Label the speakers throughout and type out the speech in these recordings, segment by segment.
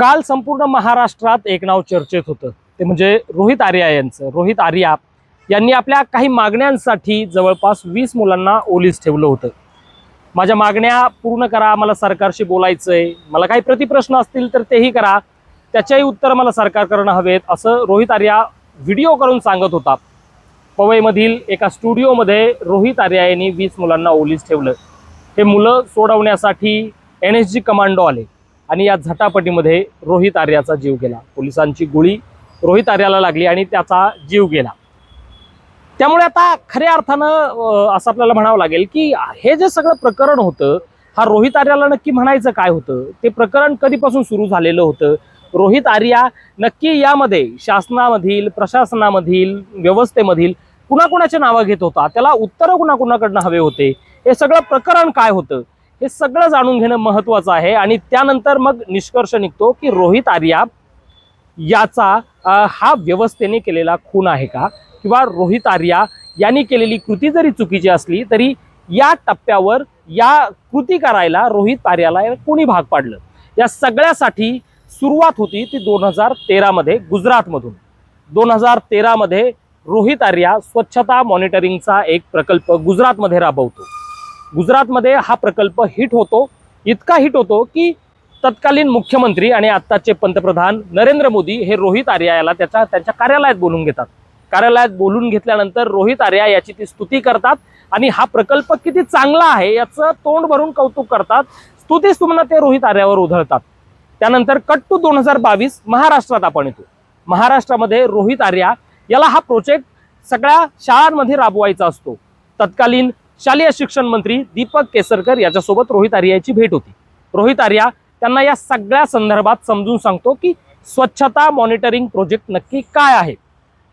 Speaker 1: काल संपूर्ण महाराष्ट्रात एक नाव चर्चेत होतं. ते म्हणजे रोहित आर्या यांचं. रोहित आर्या यांनी आपल्या काही मागण्यांसाठी जवळपास वीस मुलांना ओलीस ठेवलं होतं. माझ्या मागण्या पूर्ण करा मला सरकारशी बोलायचं आहे मला काही प्रतिप्रश्न असतील तर तेही करा. त्याच्याही उत्तर मला सरकारकडनं हवेत असं रोहित आर्या व्हिडिओ करून सांगत होता. पवईमधील एका स्टुडिओमध्ये रोहित आर्या यांनी वीस मुलांना ओलीस ठेवलं. हे मुलं सोडवण्यासाठी एन एस जी कमांडो आले. आणि या झटापटीमध्ये रोहित आर्याचा जीव गेला. पोलिसांची गोळी रोहित आर्याला लागली आणि त्याचा जीव गेला. त्यामुळे आता खऱ्या अर्थानं असं आपल्याला म्हणावं लागेल की हे जे सगळं प्रकरण होतं हा रोहित आर्याला नक्की म्हणायचं काय होतं? ते प्रकरण कधीपासून सुरू झालेलं होतं? रोहित आर्या नक्की यामध्ये शासनामधील प्रशासनामधील व्यवस्थेमधील कुणाकुणाचे नावं घेत होता? त्याला उत्तरं कुणाकुणाकडनं हवे होते? हे सगळं प्रकरण काय होतं? हे सगळं जाणून घेणं महत्त्वाचं आहे. आणि त्यानंतर मग निष्कर्ष निघतो की रोहित आर्या याचा हा व्यवस्थेने केलेला खून आहे का? किंवा रोहित आर्या यांनी केलेली कृती जरी चुकीची असली तरी या टप्प्यावर या कृती करायला रोहित आर्याला कोणी भाग पाडलं? या सगळ्यासाठी सुरुवात होती ती दोन हजार तेरामध्ये गुजरातमधून. दोन हजार तेरामध्ये रोहित आर्या स्वच्छता मॉनिटरिंगचा एक प्रकल्प गुजरातमध्ये राबवतो. गुजरातमध्ये हा प्रकल्प हिट होतो. इतका हिट होतो की तत्कालीन मुख्यमंत्री आणि आत्ताचे पंतप्रधान नरेंद्र मोदी हे रोहित आर्या याला त्याच्या त्यांच्या कार्यालयात बोलून घेतात. कार्यालयात बोलून घेतल्यानंतर रोहित आर्या याची ती स्तुती करतात आणि हा प्रकल्प किती चांगला आहे याचं तोंड भरून कौतुक करतात. स्तुती सुमना ते रोहित आर्यावर उधळतात. त्यानंतर कट टू दोन हजार बावीस महाराष्ट्रात आपण येतो. महाराष्ट्रामध्ये रोहित आर्या याला हा प्रोजेक्ट सगळ्या शाळांमध्ये राबवायचा असतो. तत्कालीन शालेय शिक्षण मंत्री दीपक केसरकर याच्यासोबत रोहित आर्याची भेट होती. रोहित आर्या त्यांना या सगळ्या संदर्भात समजून सांगतो की स्वच्छता मॉनिटरिंग प्रोजेक्ट नक्की काय आहे?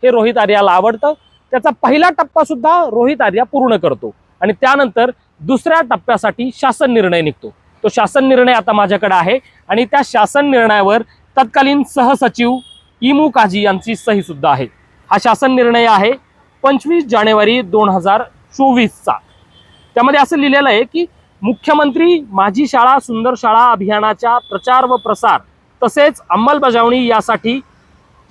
Speaker 1: हे रोहित आर्याला आवडतं. त्याचा पहिला टप्पा सुद्धा रोहित आर्या पूर्ण करतो. आणि त्यानंतर दुसऱ्या टप्प्यासाठी शासन निर्णय निघतो. तो शासन निर्णय आता माझ्याकडे आहे. आणि त्या शासन निर्णयावर तत्कालीन सहसचिव इमू काजी यांची सही सुद्धा आहे. हा शासन निर्णय आहे पंचवीस जानेवारी दोन हजार चोवीसचा. त्यामध्ये असं लिहिलेलं आहे की मुख्यमंत्री माझी शाळा सुंदर शाळा अभियानाच्या प्रचार व प्रसार तसेच अंमलबजावणी यासाठी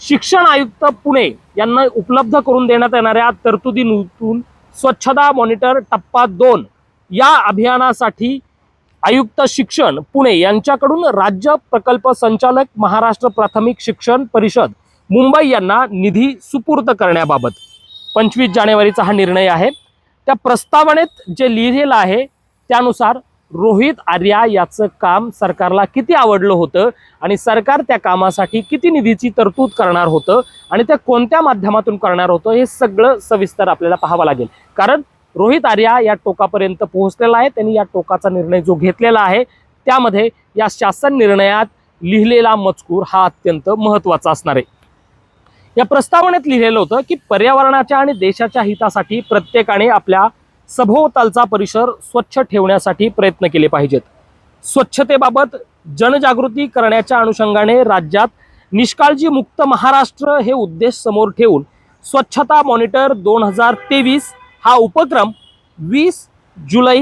Speaker 1: शिक्षण आयुक्त पुणे यांना उपलब्ध करून देण्यात येणाऱ्या तरतुदीतून स्वच्छता मॉनिटर टप्पा दोन या अभियानासाठी आयुक्त शिक्षण पुणे यांच्याकडून राज्य प्रकल्प संचालक महाराष्ट्र प्राथमिक शिक्षण परिषद मुंबई यांना निधी सुपूर्द करण्याबाबत. पंचवीस जानेवारीचा हा निर्णय आहे. त्या प्रस्तावनेत जे लिहिलेलं आहे त्यानुसार रोहित आर्या याचं काम सरकारला किती आवडलं होतं आणि सरकार त्या कामासाठी किती निधीची तरतूद करणार होतं आणि ते कोणत्या माध्यमातून करणार होतं हे सगळं सविस्तर आपल्याला पाहावं लागेल. कारण रोहित आर्या या टोकापर्यंत पोहोचलेला आहे त्यांनी या टोकाचा निर्णय जो घेतलेला आहे त्यामध्ये या शासन निर्णयात लिहिलेला मजकूर हा अत्यंत महत्त्वाचा असणार आहे. या प्रस्तावनेत लिहिलेलं होतं की पर्यावरणाच्या आणि देशाच्या हितासाठी प्रत्येकाने आपल्या सभोवतालचा परिसर स्वच्छ ठेवण्यासाठी प्रयत्न केले पाहिजेत. स्वच्छतेबाबत जनजागृती करण्याच्या अनुषंगाने राज्यात निष्काळजी मुक्त महाराष्ट्र हे उद्देश समोर ठेवून स्वच्छता मॉनिटर दोन हजार तेवीस हा उपक्रम वीस जुलै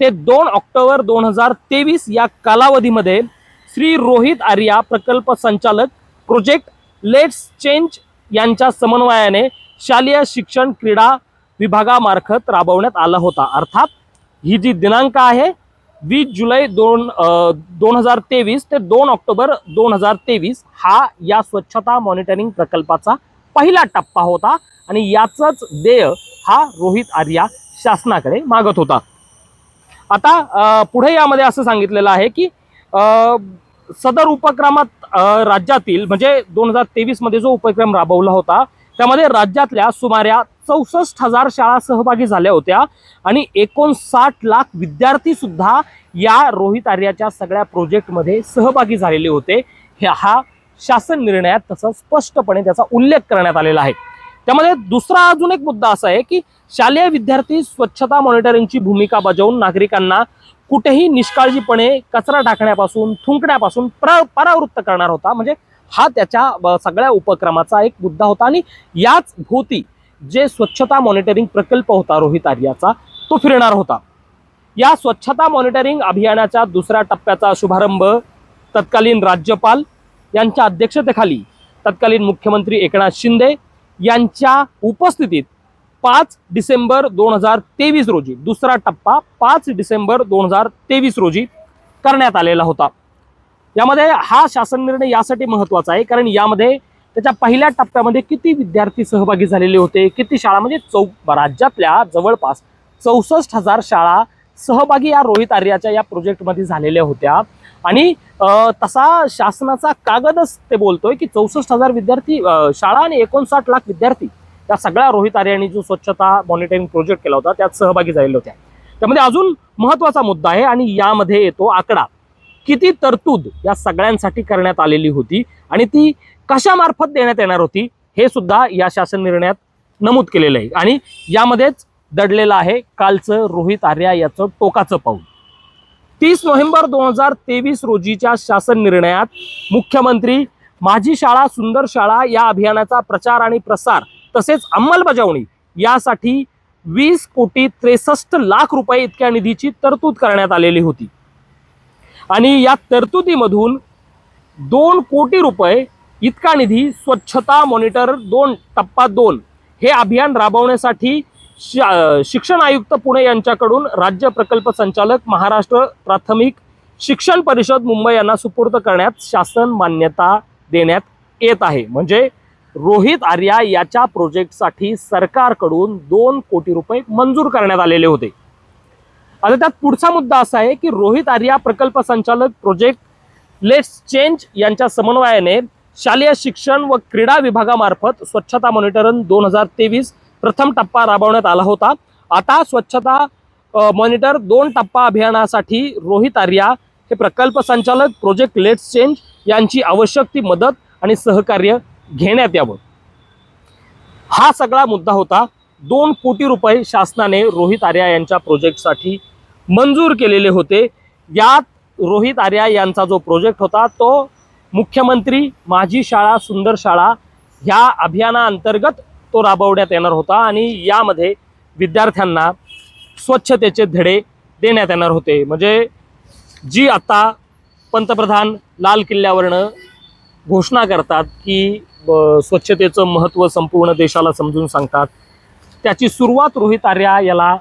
Speaker 1: ते दोन ऑक्टोबर दोन हजार तेवीस या कालावधीमध्ये श्री रोहित आर्या प्रकल्प संचालक प्रोजेक्ट लेट्स चेंज यांच्या समन्वयाने शालेय शिक्षण क्रीडा विभागामार्फत राबवण्यात आला होता. अर्थात ही जी दिनांक आहे वीस जुलै दोन दोन हजार तेवीस ते दोन ऑक्टोबर दोन हजार तेवीस हा या स्वच्छता मॉनिटरिंग प्रकल्पाचा पहिला टप्पा होता आणि याचंच देय हा रोहित आर्या शासनाकडे मागत होता. आता पुढे यामध्ये असं सांगितलेलं आहे की सदर उपक्रमात राज्यातील म्हणजे दोन हजार तेवीसमध्ये जो उपक्रम राबवला होता त्यामध्ये राज्यातल्या सुमारे चौसष्ट हजार शाळा सहभागी झाल्या होत्या आणि एकोणसाठ लाख विद्यार्थी सुद्धा या रोहित आर्याच्या सगळ्या प्रोजेक्टमध्ये सहभागी झालेले होते. हे हा शासन निर्णयात तसं स्पष्टपणे त्याचा उल्लेख करण्यात आलेला आहे. त्यामध्ये दुसरा अजून एक मुद्दा असा आहे की शालेय विद्यार्थी स्वच्छता मॉनिटरिंगची भूमिका बजावून नागरिकांना कुठेही निष्काळजीपणे कचरा टाकण्यापासून थुंकण्यापासून प्र परावृत्त करणार होता. म्हणजे हा त्याच्या सगळ्या उपक्रमाचा एक मुद्दा होता. आणि याच भोवती जे स्वच्छता मॉनिटरिंग प्रकल्प होता रोहित आर्याचा तो फिरणार होता. या स्वच्छता मॉनिटरिंग अभियानाच्या दुसऱ्या टप्प्याचा शुभारंभ तत्कालीन राज्यपाल यांच्या अध्यक्षतेखाली तत्कालीन मुख्यमंत्री एकनाथ शिंदे यांच्या उपस्थितीत पाच डिसेंबर दोन हजार तेवीस रोजी दुसरा टप्पा पाच डिसेंबर दोन हजार तेवीस रोजी करण्यात आलेला होता. यामध्ये हा शासन निर्णय यासाठी महत्त्वाचा आहे कारण यामध्ये त्याच्या पहिल्या टप्प्यामध्ये किती विद्यार्थी सहभागी झालेले होते किती शाळा म्हणजे चौ राज्यातल्या जवळपास चौसष्ट हजार शाळा सहभागी या रोहित आर्याच्या या प्रोजेक्टमध्ये झालेल्या होत्या. आणि तसा शासनाचा कागदच ते बोलतोय की चौसष्ट हजार विद्यार्थी शाळा आणि एकोणसाठ लाख विद्यार्थी त्या सगळ्या रोहित आर्याने जो स्वच्छता मॉनिटरिंग प्रोजेक्ट केला होता त्यात सहभागी झालेल्या होत्या त्यामध्ये अजून महत्त्वाचा मुद्दा आहे आणि यामध्ये येतो आकडा. किती तरतूद या सगळ्यांसाठी करण्यात आलेली होती आणि ती कशामार्फत देण्यात येणार होती हे सुद्धा या शासन निर्णयात नमूद केलेलं आहे. आणि यामध्येच दडलेलं आहे कालचं रोहित आर्या याचं टोकाचं पाऊल. तीस नोव्हेंबर दोन हजार तेवीस रोजीच्या शासन निर्णयात मुख्यमंत्री माझी शाळा सुंदर शाळा या अभियानाचा प्रचार आणि प्रसार तसेच अंमलबजावणी यासाठी वीस कोटी त्रेसष्ट लाख रुपये इतक्या निधीची तरतूद करण्यात आलेली होती. आणि या तरतुदीमधून दोन कोटी रुपये इतका निधी स्वच्छता मॉनिटर दोन टप्पा दोन हे अभियान राबवण्यासाठी शा- शिक्षण आयुक्त पुणे यांच्याकडून राज्य प्रकल्प संचालक महाराष्ट्र प्राथमिक शिक्षण परिषद मुंबई यांना सुपूर्द करण्यात शासन मान्यता देण्यात येत आहे. म्हणजे रोहित आर्या याच्या प्रोजेक्टसाठी सरकारकडून दोन कोटी रुपये मंजूर करण्यात आलेले होते. आता त्यात पुढचा मुद्दा असा आहे की रोहित आर्या प्रकल्प संचालक प्रोजेक्ट लेट्स चेंज यांच्या समन्वयाने शालेय शिक्षण व क्रीडा विभागामार्फत स्वच्छता मॉनिटरन दोन हजार तेवीस प्रथम टप्पा राबवण्यात आला होता. आता स्वच्छता मॉनिटर दोन टप्पा अभियानासाठी रोहित आर्या हे प्रकल्प संचालक प्रोजेक्ट लेट्स चेंज यांची आवश्यक ती मदत आणि सहकार्य घेण्यात यावं. हा सगळा मुद्दा होता. दोन कोटी रुपये शासनाने रोहित आर्या यांच्या प्रोजेक्टसाठी मंजूर केलेले होते. यात रोहित आर्या यांचा जो प्रोजेक्ट होता तो मुख्यमंत्री माझी शाळा सुंदर शाळा ह्या अभियानाअंतर्गत तो राबवण्यात येणार होता आणि यामध्ये विद्यार्थ्यांना स्वच्छतेचे धडे देण्यात येणार होते. म्हणजे जी आता पंतप्रधान लाल किल्ल्यावरनं घोषणा करतात की स्वच्छतेचं महत्त्व संपूर्ण देशाला समजून सांगतात. त्याची सुरुवात रोहित आर्या याला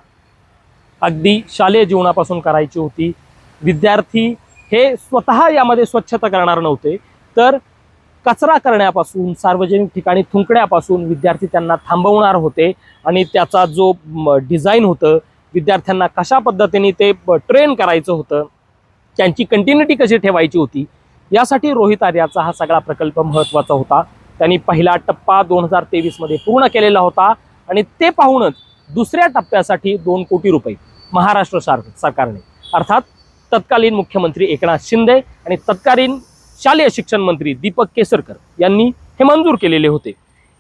Speaker 1: अगदी शालेय जीवनापासून करायची होती. विद्यार्थी हे स्वतः यामध्ये स्वच्छता करणार नव्हते. तर कचरा करण्यापासून सार्वजनिक ठिकाणी थुंकण्यापासून विद्यार्थी त्यांना थांबवणार होते आणि त्याचा जो डिझाईन होतं विद्यार्थ्यांना कशा पद्धतीने ते ट्रेन करायचं होतं त्यांची कंटिन्युटी कशी ठेवायची होती यासाठी रोहित आर्याचा हा सगळा प्रकल्प महत्त्वाचा होता. त्यांनी पहिला टप्पा दोन हजार तेवीसमध्ये पूर्ण केलेला होता. आणि ते पाहूनच दुसऱ्या टप्प्यासाठी दोन कोटी रुपये महाराष्ट्र सरकारने. अर्थात तत्कालीन मुख्यमंत्री एकनाथ शिंदे आणि तत्कालीन शालेय शिक्षण मंत्री दीपक केसरकर यांनी हे मंजूर केलेले होते.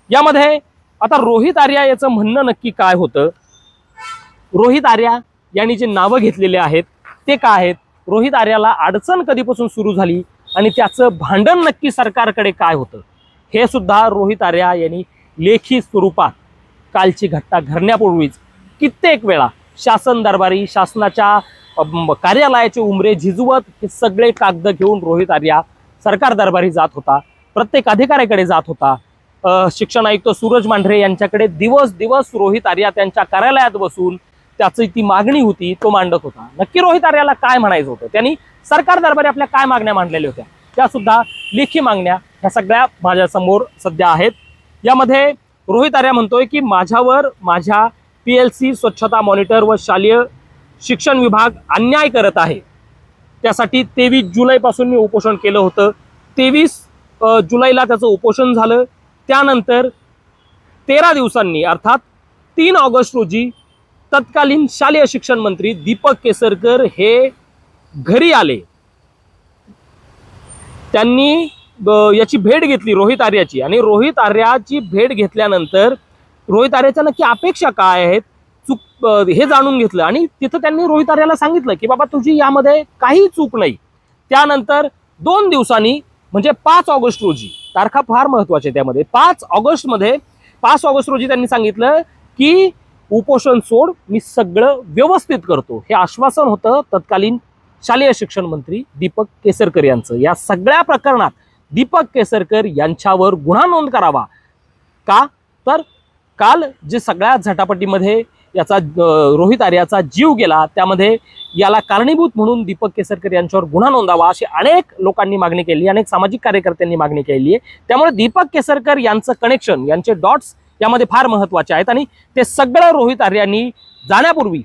Speaker 1: यामध्ये आता रोहित आर्या याचं म्हणणं नक्की काय होतं? रोहित आर्या यांनी जे नावं घेतलेले आहेत ते काय आहेत? रोहित आर्याला अडचण कधीपासून सुरू झाली? आणि त्याचं भांडण नक्की सरकारकडे काय होतं? हे सुद्धा रोहित आर्या यांनी लेखी स्वरूपात कालची घटना घडण्यापूर्वीच कित्येक वेळा शासन दरबारी शासनाच्या कार्यालयाचे उमरे झिजवत हे सगळे कागद घेऊन रोहित आर्या सरकार दरबारी जात होता प्रत्येक अधिकाऱ्याकडे जात होता. शिक्षण आयुक्त सूरज मांढरे यांच्याकडे दिवस दिवस रोहित आर्या त्यांच्या कार्यालयात बसून त्याची ती मागणी होती तो मांडत होता. नक्की रोहित आर्याला काय म्हणायचं होतं? त्यांनी सरकार दरबारी आपल्या काय मागण्या मांडलेल्या होत्या? त्यासुद्धा लेखी मागण्या ह्या सगळ्या माझ्यासमोर सध्या आहेत. यामध्ये रोहित आर्या म्हणतोय की माझ्यावर माझ्या पी एल सी स्वच्छता मॉनिटर व शालेय शिक्षण विभाग अन्याय करत आहे. त्यासाठी तेवीस जुलैपासून मी उपोषण केलं होतं. तेवीस जुलैला त्याचं उपोषण झालं. त्यानंतर तेरा दिवसांनी अर्थात तीन ऑगस्ट रोजी तत्कालीन शालेय शिक्षण मंत्री दीपक केसरकर हे घरी आले. त्यांनी याची भेट घेतली रोहित आर्याची. आणि रोहित आर्याची भेट घेतल्यानंतर रोहित आर्याच्या नक्की अपेक्षा काय आहेत चूक हे जाणून घेतलं. आणि तिथं त्यांनी रोहित आर्याला सांगितलं की बाबा तुझी यामध्ये काही चूक नाही. त्यानंतर दोन दिवसांनी म्हणजे पाच ऑगस्ट रोजी तारखा फार महत्वाची आहे त्यामध्ये. पाच ऑगस्टमध्ये पाच ऑगस्ट रोजी त्यांनी सांगितलं की उपोषण सोड मी सगळं व्यवस्थित करतो. हे आश्वासन होतं तत्कालीन शालेय शिक्षण मंत्री दीपक केसरकर यांचं. या सगळ्या प्रकरणात दीपक केसरकर यांच्यावर गुन्हा नोंद करावा. का? तर काल जे सगळ्या झटापटीमध्ये याचा रोहित आर्याचा जीव गेला त्यामध्ये याला कारणीभूत म्हणून दीपक केसरकर यांच्यावर गुन्हा नोंदावा अशी अनेक लोकांनी मागणी केली अनेक सामाजिक कार्यकर्त्यांनी मागणी केली. आहे त्यामुळे दीपक केसरकर यांचं कनेक्शन यांचे डॉट्स यामध्ये फार महत्त्वाचे आहेत आणि ते सगळं रोहित आर्यांनी जाण्यापूर्वी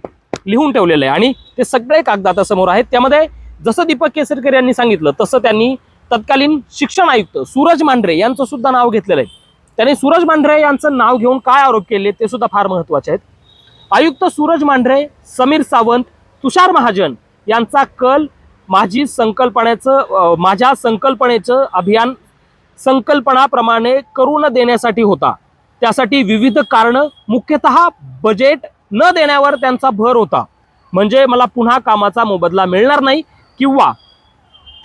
Speaker 1: लिहून ठेवलेलं आहे. आणि ते सगळे कागद आता समोर आहेत. त्यामध्ये जसं दीपक केसरकर यांनी सांगितलं तसं त्यांनी तत्कालीन शिक्षण आयुक्त सूरज मांढरे यांचं सुद्धा नाव घेतलेलं आहे. त्यांनी सूरज मांढरे यांचं नाव घेऊन काय आरोप केले ते सुद्धा फार महत्त्वाचे आहेत. आयुक्त सूरज मांढरे समीर सावंत तुषार महाजन यांचा कल माझी संकल्पनेचं माझ्या संकल्पनेचं अभियान संकल्पनाप्रमाणे करून देण्यासाठी होता. त्यासाठी विविध कारणं मुख्यतः बजेट न देण्यावर त्यांचा भर होता. म्हणजे मला पुन्हा कामाचा मोबदला मिळणार नाही किंवा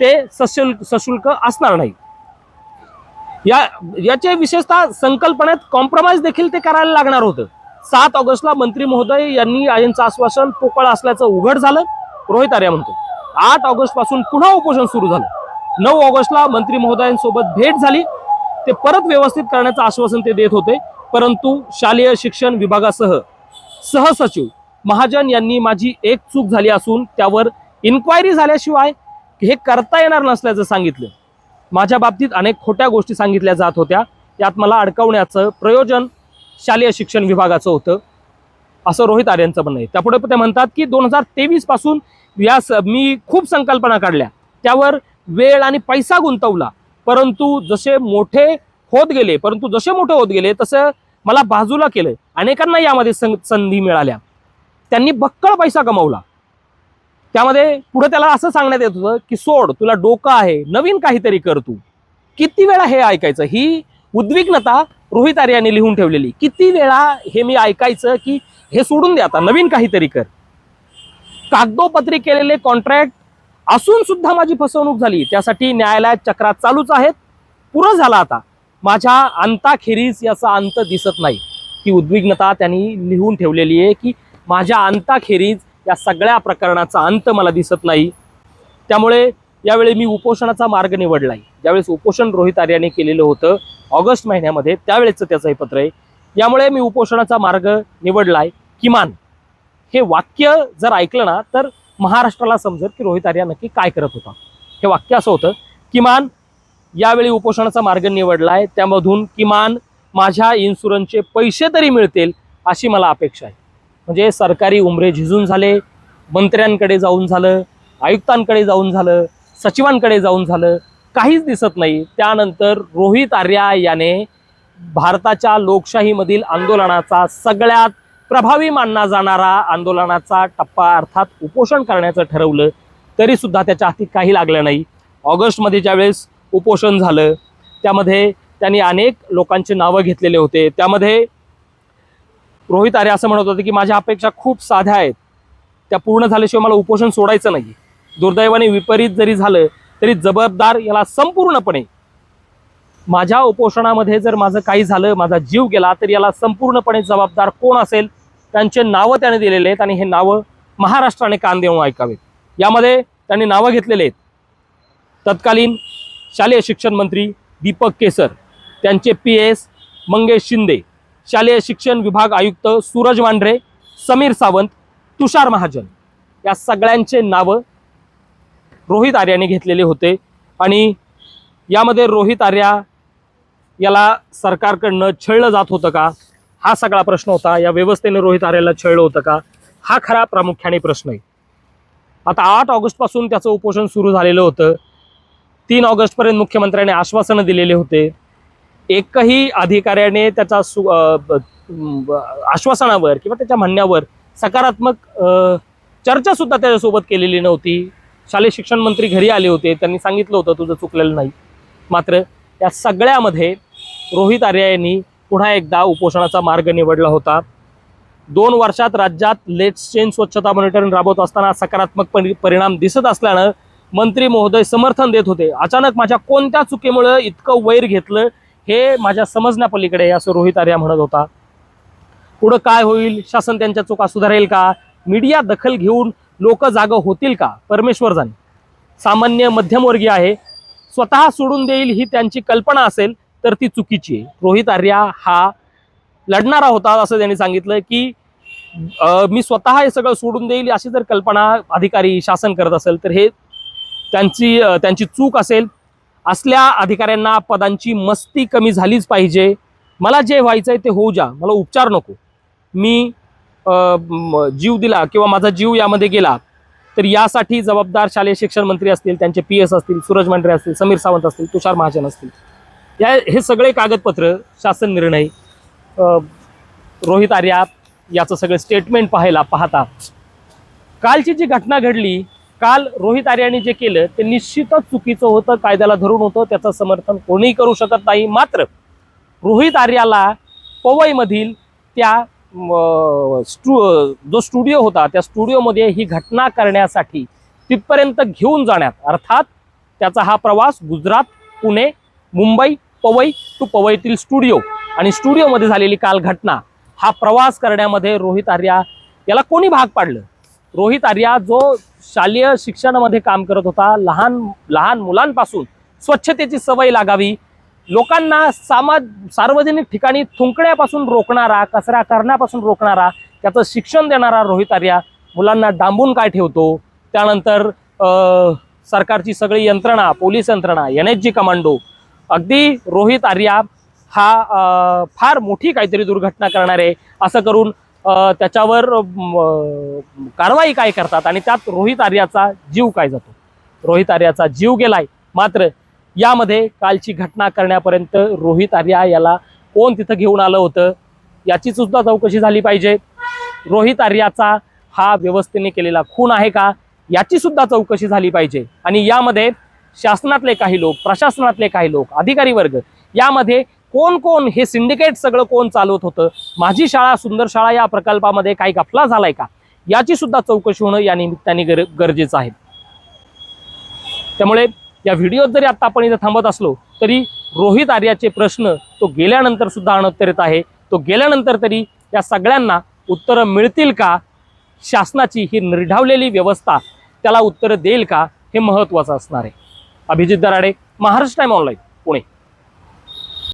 Speaker 1: ते सशुल्क सशुल्क असणार नाही. या याचे विशेषतः संकल्पनेत कॉम्प्रोमाइज देखील ते करायला लागणार होतं. सात ऑगस्टला मंत्री महोदय यांनी यांचं आश्वासन पोकळ असल्याचं उघड झालं. रोहित आर्या म्हणतो आठ ऑगस्टपासून पुन्हा उपोषण सुरू झालं. नऊ ऑगस्टला मंत्री महोदयांसोबत भेट झाली. ते परत व्यवस्थित करण्याचं आश्वासन ते देत होते. परंतु शालेय शिक्षण विभागासह सहसचिव महाजन यांनी माझी एक चूक झाली असून त्यावर इन्क्वायरी झाल्याशिवाय हे करता येणार नसल्याचं सांगितलं. माझ्या बाबतीत अनेक खोट्या गोष्टी सांगितल्या जात होत्या. यात मला अडकवण्याचं प्रयोजन शालेय शिक्षण विभागाचं होतं. असं रोहित आर्यांचं म्हणणं आहे. त्यापुढे ते म्हणतात की दोन हजार तेवीसपासून या स- मी खूप संकल्पना काढल्या. त्यावर वेळ आणि पैसा गुंतवला. परंतु जसे मोठे होत गेले परंतु जसे मोठे होत गेले तसं मला बाजूला केलंय. अनेकांना यामध्ये सं- संधी मिळाल्या. त्यांनी बक्कळ पैसा कमावला त्यामध्ये पुढे त्याला असं सांगण्यात येत होतं की सोड तुला डोकं आहे. नवीन काहीतरी कर तू. किती वेळा हे ऐकायचं? ही उद्विग्नता रोहित आर्याने लिहून ठेवलेली. किती वेळा हे मी ऐकायचं की हे सोडून दे आता. नवीन काहीतरी कर. कागदोपत्री केलेले कॉन्ट्रॅक्ट असून सुद्धा माझी फसवणूक झाली. त्यासाठी न्यायालयात चक्रात चालूच आहेत. पुरं झाला आता. माझ्या अंताखेरीज याचा अंत दिसत नाही. ही उद्विग्नता त्यांनी लिहून ठेवलेली आहे की माझ्या अंताखेरीज या सगळ्या प्रकरणाचा अंत मला दिसत नाही. त्यामुळे यावेळी मी उपोषणाचा मार्ग निवडला आहे ज्यावेळेस उपोषण रोहित आर्याने केलेलं होतं ऑगस्ट महिन्यामध्ये त्यावेळेचं त्याचं हे पत्र आहे. यामुळे मी उपोषणाचा मार्ग निवडला आहे किमान हे वाक्य जर ऐकलं ना तर महाराष्ट्राला समजेल की रोहित आर्या नक्की काय करत होता. हे वाक्य असं होतं किमान यावेळी उपोषणाचा मार्ग निवडला आहे. त्यामधून किमान माझ्या इन्शुरन्सचे पैसे तरी मिळतील अशी मला अपेक्षा आहे. म्हणजे सरकारी उमरे झिजून झाले मंत्र्यांकडे जाऊन झालं आयुक्तांकडे जाऊन झालं सचिवांकडे जाऊन झालं काहीच दिसत नाही. त्यानंतर रोहित आर्या याने भारताच्या लोकशाहीमधील आंदोलनाचा सगळ्यात प्रभावी मानला जाणारा आंदोलनाचा टप्पा अर्थात उपोषण करण्याचं ठरवलं तरीसुद्धा त्याच्या हाती काही लागलं नाही. ऑगस्टमध्ये ज्यावेळेस उपोषण झालं. त्यामध्ये त्यांनी अनेक लोकांची नावं घेतलेले होते. त्यामध्ये रोहित आर्य असं म्हणत होते की माझ्या अपेक्षा खूप साध्या आहेत. त्या पूर्ण झाल्याशिवाय मला उपोषण सोडायचं नाही. दुर्दैवाने विपरीत जरी झालं तरी जबाबदार याला संपूर्णपणे माझ्या उपोषणामध्ये जर माझं काही झालं माझा जीव गेला तर याला संपूर्णपणे जबाबदार कोण असेल? त्यांचे नावं त्याने दिलेले आहेत आणि हे नावं महाराष्ट्राने कान देऊन ऐकावेत. यामध्ये त्यांनी नावं घेतलेले आहेत. तत्कालीन शालेय शिक्षण मंत्री दीपक केसर त्यांचे पी एस मंगेश शिंदे शालेय शिक्षण विभाग आयुक्त सूरज मांढरे समीर सावंत तुषार महाजन या सगळ्यांचे नावं रोहित आर्याने घेतलेले होते. आणि यामध्ये रोहित आर्या याला सरकारकडनं छळलं जात होतं का? हा सगळा प्रश्न होता. या व्यवस्थेने रोहित आर्याला छळलं होतं का? हा खरा प्रामुख्याने प्रश्न आहे. आता आठ ऑगस्टपासून त्याचं उपोषण सुरू झालेलं होतं. तीन ऑगस्टपर्यंत मुख्यमंत्र्यांनी आश्वासनं दिलेले होते. एकही अधिकाऱ्याने त्याचा सु आश्वासनावर किंवा त्याच्या म्हणण्यावर सकारात्मक चर्चासुद्धा चर्चा सुद्धा त्याच्यासोबत केलेली नव्हती. शालेय शिक्षण मंत्री घरी आले होते. त्यांनी सांगितलं होतं तुझं चुकलेलं नाही. मात्र या सगळ्यामध्ये रोहित आर्या यांनी पुन्हा एकदा उपोषणाचा मार्ग निवडला होता. दोन वर्षात राज्यात लेट चेंज स्वच्छता मॉनिटरिंग राबवत असताना सकारात्मक परि- परिणाम दिसत असल्यानं मंत्री महोदय समर्थन देत होते. अचानक माझ्या कोणत्या चुकीमुळे इतकं वैर घेतलं हे माझ्या समजण्यापलीकडे आहे, असं रोहित आर्या म्हणत होता. पुढं काय होईल? शासन त्यांच्या चुका सुधारेल का? मीडिया दखल घेऊन लोक जागं होतील का? परमेश्वर जाणे सामान्य मध्यमवर्गीय आहे. स्वतः सोडून देईल ही त्यांची कल्पना असेल तर ती चुकीची आहे. रोहित आर्या हा लढणारा होता असं त्यांनी सांगितलं की मी स्वतः हे सगळं सोडून देईल अशी जर कल्पना अधिकारी शासन करत असेल तर हे त्यांची त्यांची चूक असेल असल्या अधिकाऱ्यांना पदांची मस्ती कमी झालीच पाहिजे. मला जे व्हायचं आहे ते होऊ द्या. मला उपचार नको. मी जीव दिला किंवा माझा जीव यामध्ये गेला तर यासाठी जबाबदार शालेय शिक्षण मंत्री असतील त्यांचे पी एस असतील सूरज मंत्री असतील समीर सावंत असतील तुषार महाजन असतील. या हे सगळे कागदपत्र शासन निर्णय रोहित आर्या याचं सगळं स्टेटमेंट पाहायला पाहता. कालची जी घटना घडली काल रोहित आर्याने जे केलं ते निश्चितच चुकीचं होतं कायद्याला धरून होतं त्याचं समर्थन कोणीही करू शकत नाही. मात्र रोहित आर्याला पवईमधील त्या स्टू स्टु जो स्टुडिओ होता त्या स्टुडिओमध्ये ही घटना करण्यासाठी तिथपर्यंत घेऊन जाण्यात अर्थात त्याचा हा प्रवास गुजरात पुणे मुंबई पवई टू पवईतील स्टुडिओ आणि स्टुडिओमध्ये झालेली काल घटना हा प्रवास करण्यामध्ये रोहित आर्या याला कोणी भाग पाडलं? रोहित आर्या जो शालेय शिक्षणामध्ये काम करत होता लहान लहान मुलांपासून स्वच्छतेची सवय लागावी लोकांना सामाज सार्वजनिक ठिकाणी थुंकण्यापासून रोखणारा कचरा करण्यापासून रोखणारा त्याचं शिक्षण देणारा रोहित आर्या मुलांना डांबून काय ठेवतो? त्यानंतर सरकारची सगळी यंत्रणा पोलीस यंत्रणा एन एच जी कमांडो अगदी रोहित आर्या हा फार मोठी काहीतरी दुर्घटना करणार आहे असं करून त्याच्यावर कारवाई काय करतात? आणि त्यात रोहित आर्याचा जीव काय जातो? रोहित आर्याचा जीव गेलाय. मात्र यामध्ये कालची घटना करण्यापर्यंत रोहित आर्या याला कोण तिथं घेऊन आलं होतं? याची सुद्धा चौकशी झाली पाहिजे. रोहित आर्याचा हा व्यवस्थेने केलेला खून आहे का? याची सुद्धा चौकशी झाली पाहिजे. आणि यामध्ये शासनातले काही लोक प्रशासनातले काही लोक अधिकारी वर्ग यामध्ये कोण कोण हे सिंडिकेट सगळं कोण चालवत होतं? माझी शाळा सुंदर शाळा या प्रकल्पामध्ये काही गफला झालाय का? याची सुद्धा चौकशी होणं या निमित्ताने गर गरजेचं आहे. त्यामुळे या व्हिडिओत जरी आता आपण इथं थांबत असलो तरी रोहित आर्याचे प्रश्न तो गेल्यानंतर सुद्धा अनत्तर आहे. तो गेल्यानंतर तरी या सगळ्यांना उत्तरं मिळतील का? शासनाची ही निर्ढावलेली व्यवस्था त्याला उत्तरं देईल का? हे महत्त्वाचं असणार आहे. Abhijit Darade Maharashtra time online Pune.